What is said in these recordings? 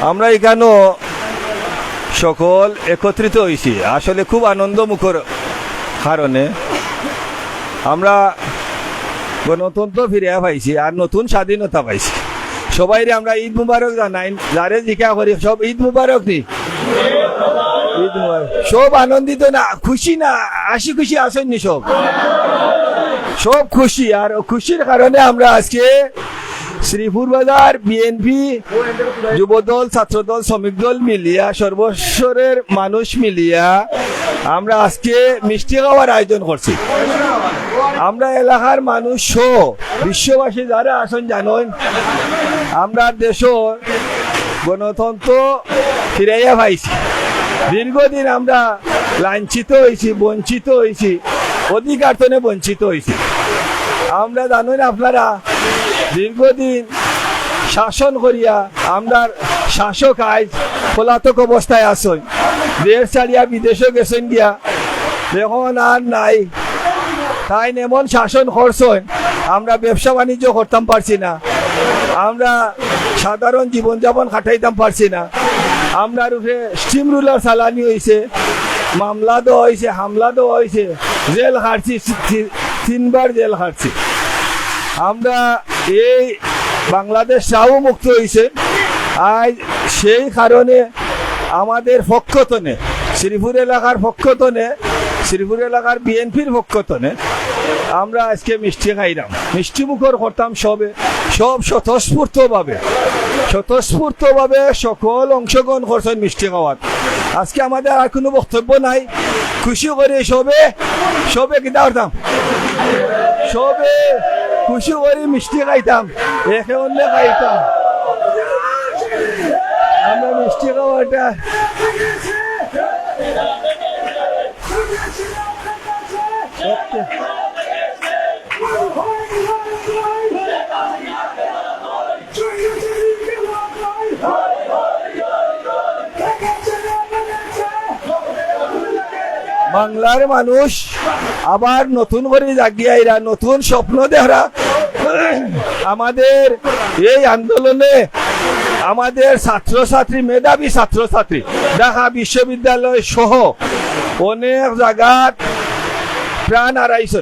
আমরা এখানেও সকল একত্রিত হয়েছি আসলে খুব আনন্দমুখর কারণে আমরা গণতন্ত্র ফিরে পাইছি আর নতুন স্বাধীনতা পাইছি। সবাই আমরা ঈদ মুবারক জানাই। যারে জিজ্ঞা করি, সব ঈদ মুবারক নি। ঈদ মুবারক। সব আনন্দিত না, খুশি না, হাসি খুশি আসেননি সব। সব খুশি। আর খুশির কারণে আমরা আজকে শ্রীপুর বাজার বিএনপি যুবদল, ছাত্রদল শ্রমিক দল মিলিয়া, সর্বস্বরের মানুষ মিলিয়া আমরা আজকে মিষ্টি খাওয়ার আয়োজন করছি। আমরা এলাকার মানুষ বিশ্ববাসী যারা আসন জানেন, আমরা দেশ গণতন্ত্র ফিরাইয়া পাইছি। দীর্ঘদিন আমরা লাঞ্ছিত হয়েছি বঞ্চিত হয়েছি অধিকার বঞ্চিত হয়েছি আমরা জানেন আপনারা দীর্ঘদিন শাসন করিয়া আমরা শাসক আজ পলাতক অবস্থায় আসন দেশ ছাড়িয়া বিদেশে গেছেন গিয়া। এখন আর নাই। তাই এমন শাসন করছেন আমরা ব্যবসা বাণিজ্য করতাম পারছি না। আমরা সাধারণ জীবনযাপন খাটাইতাম পারছি না। আমরা রূপে স্টিম রুলার চালানি হয়েছে মামলা দেওয়া হয়েছে হামলা দেওয়া হয়েছে জেল হারছি তিনবার জেল হারছি আমরা এই বাংলাদেশ চাও মুক্ত হয়েছে আজ সেই কারণে আমাদের পক্ষতনে শ্রীপুর এলাকার পক্ষতনে শ্রীপুর এলাকার বিএনপির পক্ষতনে আমরা আজকে মিষ্টি খাইলাম। মিষ্টি মুখর করতাম সবে। সব স্বতঃস্ফূর্তভাবে স্বতঃস্ফূর্তভাবে সকল অংশগ্রহণ করছেন মিষ্টি খাওয়ার। আজকে আমাদের আর কোনো বক্তব্য নাই। খুশি করে সবে সবে কিনা করতাম সবে খুশি করে মিষ্টি খাইতাম। একে অন্য খাইতাম। আমরা মিষ্টি খাওয়াটা বাংলার মানুষ আবার নতুন করে জাগিয়াইরা নতুন স্বপ্ন দেহরা। আমাদের এই আন্দোলনে আমাদের ছাত্রছাত্রী, মেধাবী ছাত্রছাত্রী, ঢাকা বিশ্ববিদ্যালয় সহ অনেক জায়গাত প্রাণ হারাইছে।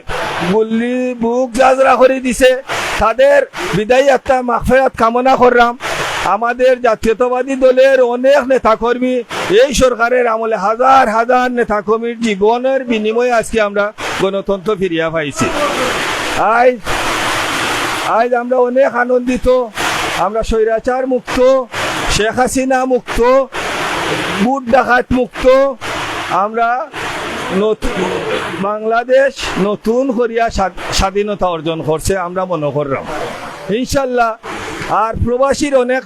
গুল্লি, বুক জাজরা করে দিছে। তাদের বিদায়ী একটা মাফেরাত কামনা করলাম। আমাদের জাতীয়তাবাদী দলের অনেক নেতাকর্মী এই সরকারের আমলে হাজার হাজার নেতা নেতাকর্মীর জীবনের বিনিময়ে আজকে আমরা গণতন্ত্র ফিরিয়া পাইছি। আজ আজ আমরা অনেক আনন্দিত, আমরা স্বৈরাচার মুক্ত, শেখ হাসিনা মুক্ত বুট ডাকাত মুক্ত, আমরা বাংলাদেশ নতুন করিয়া স্বাধীনতা অর্জন করছে আমরা মনে করলাম। ইনশাল্লাহ আর প্রবাসীর অনেক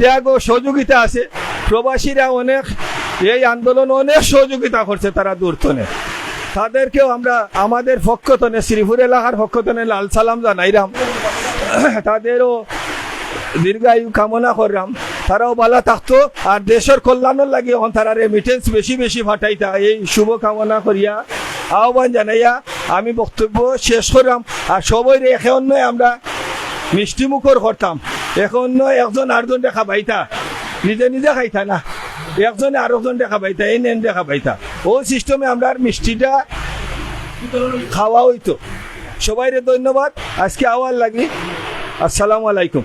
ত্যাগ ও সহযোগিতা আছে। প্রবাসীরা অনেক, এই আন্দোলন অনেক সহযোগিতা করছে তারা দূরতনে তাদেরকেও আমরা আমাদের পক্ষতনে শ্রীপুর এলাকার পক্ষতনে লাল সালাম জানাইলাম। তাদেরও দীর্ঘায়ু কামনা করলাম। তারাও ভালো থাকতো। আর দেশের কল্যাণের লাগে এখন তারা রেমিটেন্স বেশি বেশি ফাটাইতা এই শুভ কামনা করিয়া আহ্বান জানাইয়া আমি বক্তব্য শেষ করলাম। আর সবাই এখন নয় আমরা মিষ্টিমুখর করতাম। এখন নয় একজন আরেকজন দেখা পাইতা। নিজে নিজে খাইতা না। একজনে আরেকজন দেখা পাইতা এই নেন দেখা পাইতা। ও সিস্টেমে আমরা মিষ্টিটা খাওয়া হইতো। সবাইরে ধন্যবাদ। আজকে আওয়ার লাগি। আসসালামু আলাইকুম।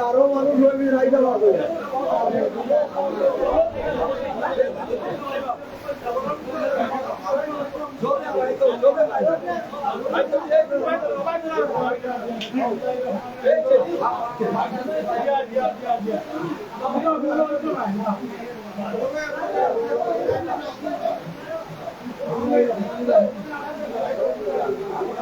আরও মানুষ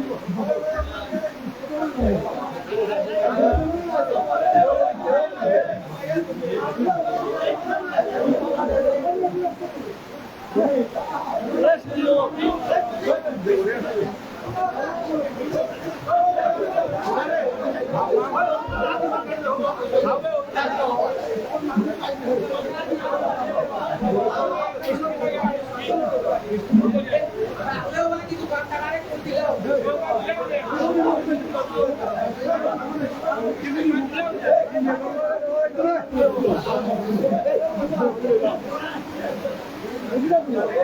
Thank you. 여기다